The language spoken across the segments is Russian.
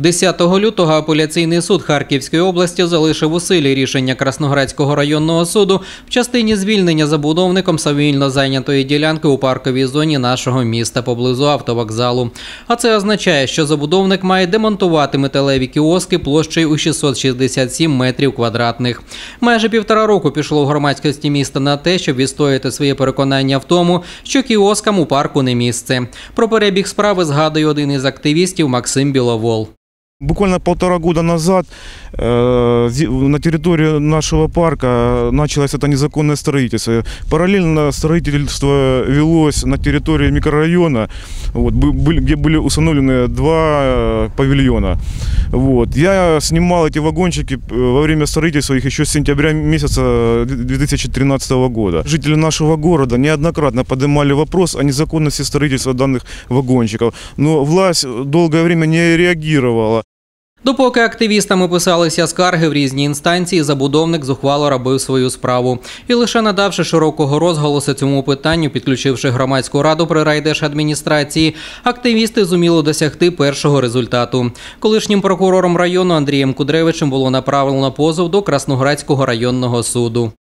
10 лютого апеляційний суд Харківської області залишив у силі рішення Красноградського районного суду в частині звільнення забудовником самовільно зайнятої ділянки у парковій зоні нашого міста поблизу автовокзалу. А це означає, що забудовник має демонтувати металеві кіоски площею у 667 метрів квадратних. Майже півтора року пішло в громадськості міста на те, щоб відстояти своє переконання в тому, що кіоскам у парку не місце. Про перебіг справи згадує один із активістів Максим Біловол. Буквально полтора года назад э, на территории нашего парка началось это незаконное строительство. Параллельно строительство велось на территории микрорайона, вот, бы- были- где были установлены два э, павильона. Вот. Я снимал эти вагончики э, во время строительства их еще с сентября месяца 2013 года. Жители нашего города неоднократно поднимали вопрос о незаконности строительства данных вагончиков, но власть долгое время не реагировала. Допоки активістами писалися скарги в різні інстанції, забудовник зухвало робив свою справу. І лише надавши широкого розголосу цьому питанню, підключивши громадську раду при райдержадміністрації, активісти зуміли досягти першого результату. Колишнім прокурором району Андрієм Кудревичем було направлено позов до Красноградського районного суду.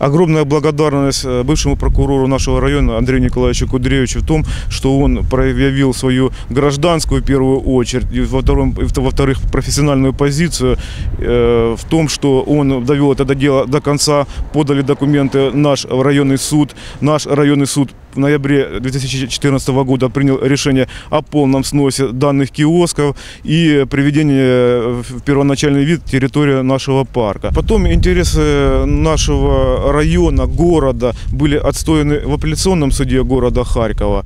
Огромная благодарность э, бывшему прокурору нашего района Андрею Николаевичу Кудревичу в том, что он проявил свою гражданскую в первую очередь, и во во-вторых, профессиональную позицию э, в том, что он довел это дело до конца, подали документы наш районный суд. Наш районный суд в ноябре 2014 года принял решение о полном сносе данных киосков и приведении в первоначальный вид территории нашего парка. Потом интересы нашего района, города были отстояны в апелляционном суде города Харькова.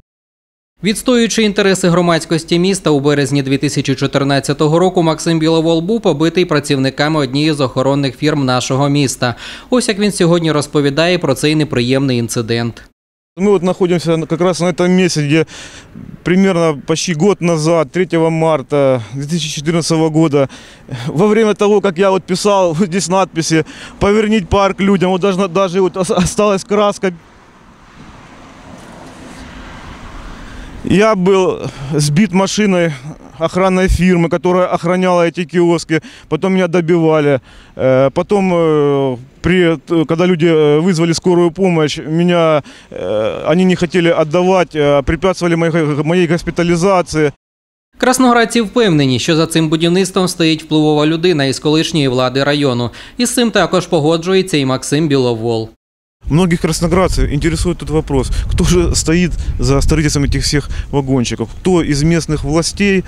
Відстоюючи інтереси громадськості міста у березні 2014 року, Максим Біловол був побитий працівниками однієї з охоронних фірм нашого міста. Ось як він сьогодні розповідає про цей неприємний інцидент. Мы вот находимся на- как раз на этом месте, где примерно почти год назад, 3 марта 2014 года, во время того, как я вот писал вот здесь надписи «Повернить парк людям», вот даже, даже вот ос- осталась краска. Я был сбит машиной охранной фирмы, которая охраняла эти киоски. Потом меня добивали. Э, Потом, э, при, т- когда люди э, вызвали скорую помощь, меня э, они не хотели отдавать, э, препятствовали моей, моей госпитализации. Красноградці впевнені, що за цим будівництвом стоїть впливова людина із колишньої влади району. І з цим також погоджується і Максим Біловол. Многих красноградцев интересует тот вопрос, кто же стоит за строительством этих всех вагончиков, кто из местных властей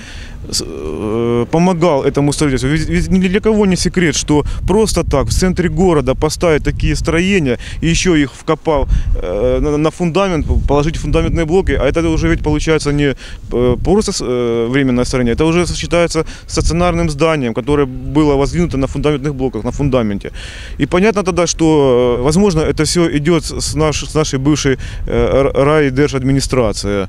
э, помогал этому строительству. Ведь, ни для кого не секрет, что просто так в центре города поставить такие строения и еще их вкопав э, на, фундамент, положить фундаментные блоки, а это уже ведь получается не э, просто э, временное строение, это уже считается стационарным зданием, которое было воздвинуто на фундаментных блоках, на фундаменте. И понятно тогда, что, возможно, это все идет с, наш, с нашей бывшей э, райдержадминистрации.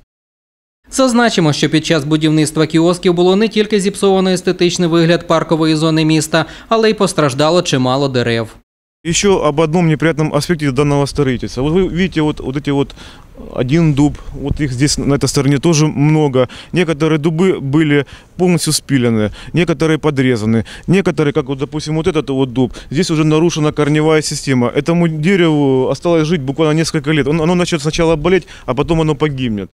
Зазначимо, що під час будівництва кіосків було не тільки зіпсовано естетичний вигляд паркової зони міста, але й постраждало чимало дерев. Еще об одном неприятном аспекте данного строительства. Вот вы видите вот, вот эти вот один дуб, вот их здесь на этой стороне тоже много. Некоторые дубы были полностью спилены, некоторые подрезаны, некоторые, как вот, допустим, вот этот вот дуб, здесь уже нарушена корневая система. Этому дереву осталось жить буквально несколько лет. Он- Оно начнет сначала болеть, а потом оно погибнет.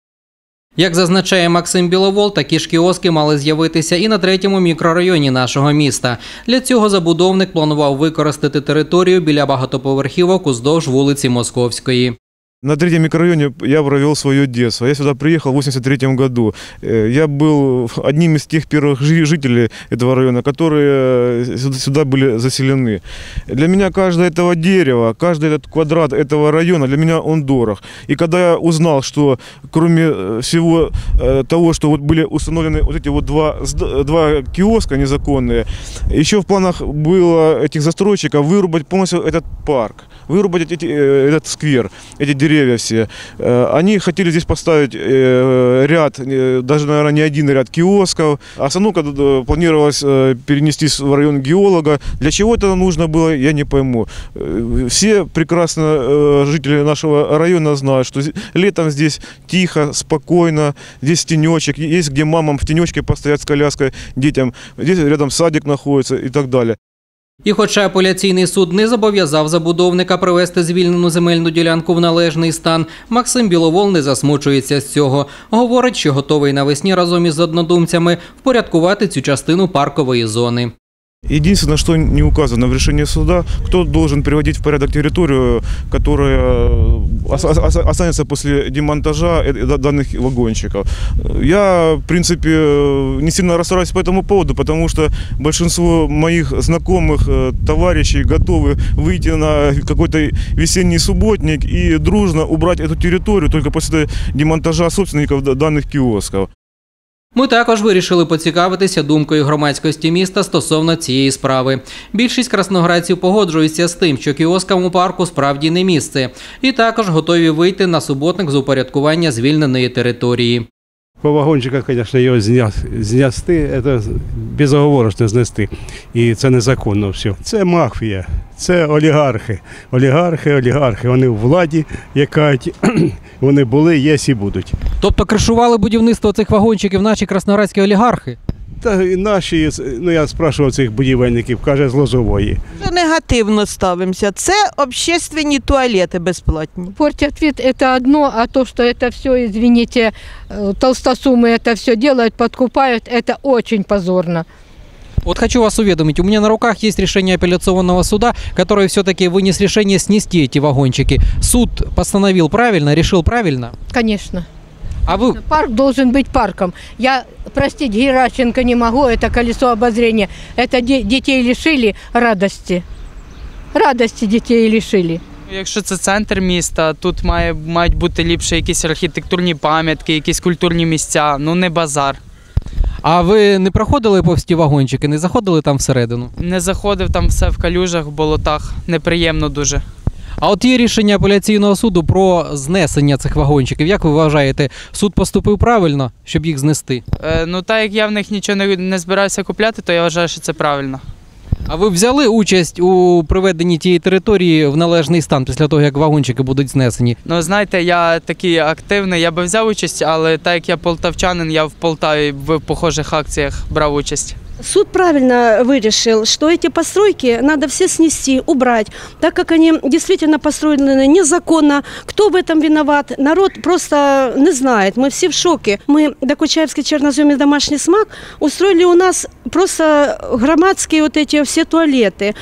Як зазначає Максим Біловол, такі ж кіоски мали з'явитися і на третьому мікрорайоні нашого міста. Для цього забудовник планував використати територію біля багатоповерхівок уздовж вулиці Московської. На третьем микрорайоне я провел свое детство. Я сюда приехал в 83 году. Э, Я был одним из тех первых жи- жителей этого района, которые э, сюда- были заселены. Для меня каждое этого дерева, каждый этот квадрат этого района, для меня он дорог. И когда я узнал, что кроме э, всего того, что вот были установлены вот эти вот два, два киоска незаконные, еще в планах было этих застройщиков вырубать полностью этот парк, вырубать эти, э, этот сквер, эти деревья все. Э, Они хотели здесь поставить э, ряд, даже, наверное, не один ряд киосков. Остановка планировалась э, перенестись в район геолога. Для чего это нужно было, я не пойму. Все прекрасно жители нашего района знают, что летом здесь тихо, спокойно, здесь тенечек, есть где мамам в тенечке постоять с коляской детям, здесь рядом садик находится и так далее. І хоча апеляційний суд не зобов'язав забудовника привести звільнену земельну ділянку в належний стан, Максим Біловол не засмучується з цього. Говорить, що готовий навесні разом із однодумцями впорядкувати цю частину паркової зони. Единственное, что не указано в решении суда, кто должен приводить в порядок территорию, которая э, ос- ос- останется после демонтажа э- э, данных вагончиков. Я, в принципе, не сильно расстраиваюсь по этому поводу, потому что большинство моих знакомых, товарищей готовы выйти на какой-то весенний субботник и дружно убрать эту территорию только после демонтажа собственников данных киосков. Ми також вирішили поцікавитися думкою громадськості міста стосовно цієї справи. Більшість красноградців погоджуються з тим, що кіоскам у парку справді не місце, і також готові вийти на суботник з упорядкування звільненої території. По вагончиках, звісно, його знести, це безоговорочно знести. І це незаконно все. Це мафія, це олігархи. Олігархи, олігархи. Вони в владі, яка вони були, є і будуть. Тобто кришували будівництво цих вагончиків наші красноградські олігархи. Та і наші, ну я спрашував цих будівельників, каже, з Лозової. Дуже негативно ставимося. Це общественні туалети безплатні. Портят вид это одно, а то, что это все, извините, э, толстосумы это все делают, подкупают, это очень позорно. Вот хочу вас уведомить, у меня на руках есть решение апелляционного суда, который все-таки вынес решение снести эти вагончики. Суд постановил правильно, решил правильно. Конечно. А вы Парк должен быть парком. Я простить Геращенко не могу, это колесо обозрения. Это де- детей лишили радости. Радости детей лишили. Якщо це центр міста, тут має, мають бути ліпше якісь архітектурні пам'ятки, якісь культурні місця, ну не базар. а ви не проходили повз ті вагончики, не заходили там всередину? Не заходив там все в калюжах, в болотах. Неприємно дуже. А от є рішення апеляційного суду про знесення цих вагончиків. Як ви вважаєте, суд поступив правильно, щоб їх знести? Е, ну так як я в них нічого не, не збирався купляти, то я вважаю, що це правильно. А ви взяли участь у приведенні тієї території в належний стан після того, як вагончики будуть знесені? Ну знаєте, я такий активний, я би взяв участь, але так як я полтавчанин, я в Полтаві в похожих акціях брав участь. Суд правильно вырешил, что эти постройки надо все снести, убрать, так как они действительно построены незаконно. Кто в этом виноват? Народ просто не знает. Мы все в шоке. Мы, Докучаевский чернозем и домашний смак, устроили у нас просто громадские вот эти все туалеты.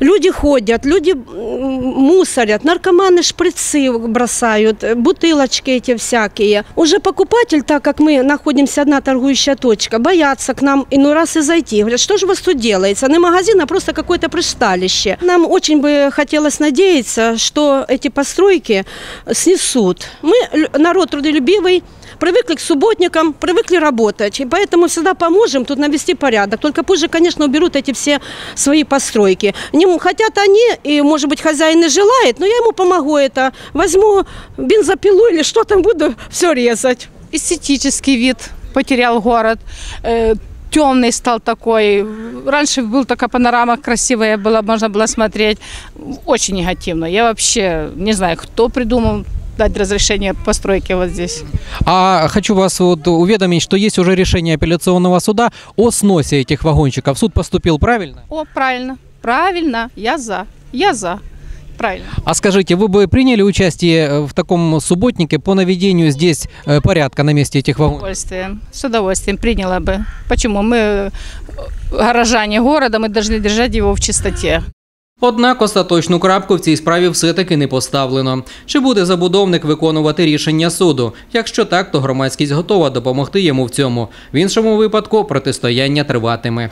Люди ходят, люди мусорят, наркоманы шприцы бросают, бутылочки эти всякие. Уже покупатель, так как мы находимся одна торгующая точка, боятся к нам иной раз и зайти. Говорят, что же у вас тут делается? Не магазин, а просто какое-то пристанище. Нам очень бы хотелось надеяться, что эти постройки снесут. Мы народ трудолюбивый, привыкли к субботникам, привыкли работать. И поэтому всегда поможем тут навести порядок. Только позже, конечно, уберут эти все свои постройки. Не хотят они, и, может быть, хозяин и желает, но я ему помогу это. Возьму бензопилу или что там буду все резать. эстетический вид потерял город. темный стал такой. Раньше был такая панорама красивая была, можно было смотреть. Очень негативно. Я вообще не знаю, кто придумал дать разрешение постройки вот здесь. А хочу вас вот уведомить, что есть уже решение апелляционного суда о сносе этих вагончиков. Суд поступил правильно? О, правильно, правильно, я за, я за. Правильно. А скажите, вы бы приняли участие э, в таком субботнике по наведению здесь э, порядка на месте этих С вагонов? удовольствием, с удовольствием приняла бы. Почему? Мы э, горожане города, мы должны держать его в чистоте. Однак остаточну крапку в цій справі все-таки не поставлено. Чи буде забудовник виконувати рішення суду? Якщо так, то громадськість готова допомогти йому в цьому. В іншому випадку протистояння триватиме.